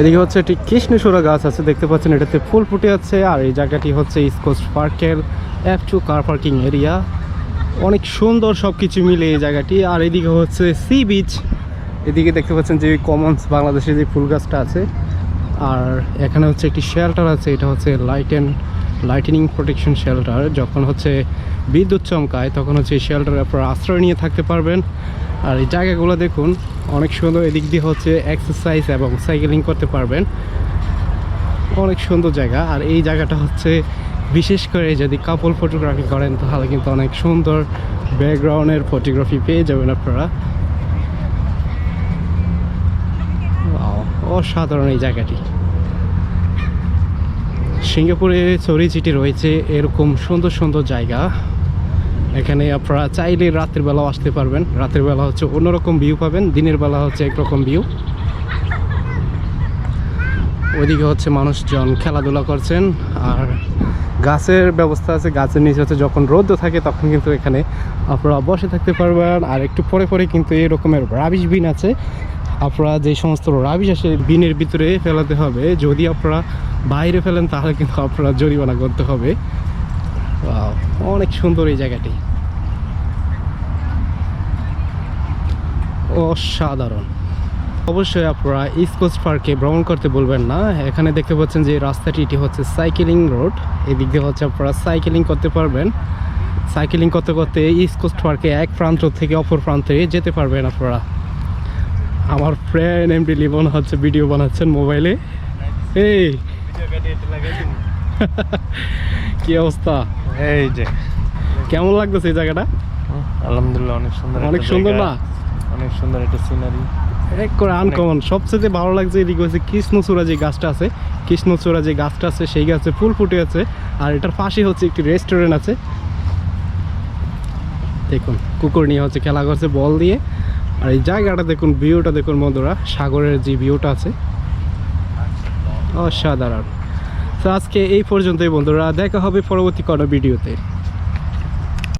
এদিকে হচ্ছে একটি কৃষ্ণচূড়া গাছ আছে, দেখতে পাচ্ছেন এটাতে ফুল ফুটে আছে, আর এই জায়গাটি হচ্ছে ইস্কোস্ট পার্কের up to car parking area অনেক সুন্দর সব কিছু মিলে এই জায়গাটি, আর এদিকে হচ্ছে সি বিচ এদিকে দেখতে পাচ্ছেন যে কমন্স বাংলাদেশে যে ফুল গাছটা আছে, আর এখানে হচ্ছে একটি শেল্টার আছে, এটা হচ্ছে light and lightning protection shelter যখন হচ্ছে বিদ্যুৎ চমকায়, তখন হচ্ছে এই শেল্টারে আপনারা আশ্রয় নিয়ে থাকতে পারবেন। আর এই জায়গাগুলো দেখুন, অনেক সুন্দর। এদিক দিয়ে হচ্ছে এক্সারসাইজ এবং সাইকেলিং করতে পারবেন। অনেক সুন্দর জায়গা। আর এই জায়গাটা হচ্ছে, বিশেষ করে যদি কাপল ফটোগ্রাফি করেন, তাহলে কিন্তু অনেক সুন্দর ব্যাকগ্রাউন্ডের ফটোগ্রাফি পেয়ে যাবেন আপনারা। অসাধারণ এই জায়গাটি। সিঙ্গাপুরে চরিচিটি রয়েছে এরকম সুন্দর সুন্দর জায়গা। এখানে আপনারা চাইলে রাতের বেলাও আসতে পারবেন। রাতের বেলা হচ্ছে অন্যরকম ভিউ পাবেন, দিনের বেলা হচ্ছে একরকম ভিউ ওইদিকে হচ্ছে মানুষজন খেলাধুলা করছেন, আর গাছের ব্যবস্থা আছে, গাছের নিচে হচ্ছে যখন রোদ্র থাকে তখন কিন্তু এখানে আপনারা বসে থাকতে পারবেন, আর একটু পরে পরে কিন্তু এই রকমের রাবিশ বিন আছে। আপনারা যে সমস্ত রাবিশ আসে, বিনের ভিতরে ফেলাতে হবে। যদি আপনারা বাইরে ফেলেন তাহলে কিন্তু আপনারা জরিমানা করতে হবে। অনেক সুন্দর এই জায়গাটি। অসাধারণ। অবশ্যই আপনারা ইস্কোস্ট পার্কে ভ্রমণ করতে বলবেন না। এখানে দেখতে পাচ্ছেন যে রাস্তাটি, এটি হচ্ছে সাইকেলিং রোড এদিক দিয়ে হচ্ছে আপনারা সাইকেলিং করতে পারবেন। সাইকেলিং করতে করতে ইস্কোস্ট পার্কে এক প্রান্ত থেকে অপর প্রান্তে যেতে পারবেন আপনারা। আমার ফ্রেন্ড এমডি লিবন হচ্ছে ভিডিও বানাচ্ছেন মোবাইলে এই! কি অবস্থা? এই যে। কেমন লাগতেছে এই জায়গাটা? আলহামদুলিল্লাহ অনেক সুন্দর অনেক সুন্দর না? অনেক সুন্দর একটা সিনারি এক করে আনকমন সবচেয়ে ভালো লাগছে এদিকে হচ্ছে কৃষ্ণচূড়া যে গাছটা আছে। কৃষ্ণচূড়া যে গাছটা আছে সেই গাছে ফুল ফুটে আছে। আর এটার পাশে হচ্ছে একটি রেস্টুরেন্ট আছে। দেখুন কুকুর নিয়ে হচ্ছে খেলা করছে বল দিয়ে। আর এই জায়গাটা দেখুন ভিউটা দেখুন বন্ধুরা। সাগরের যে ভিউটা আছে। অসাধারণ। তো আজকে এই পর্যন্তই বন্ধুরা। দেখা হবে পরবর্তী কোনো ভিডিওতে।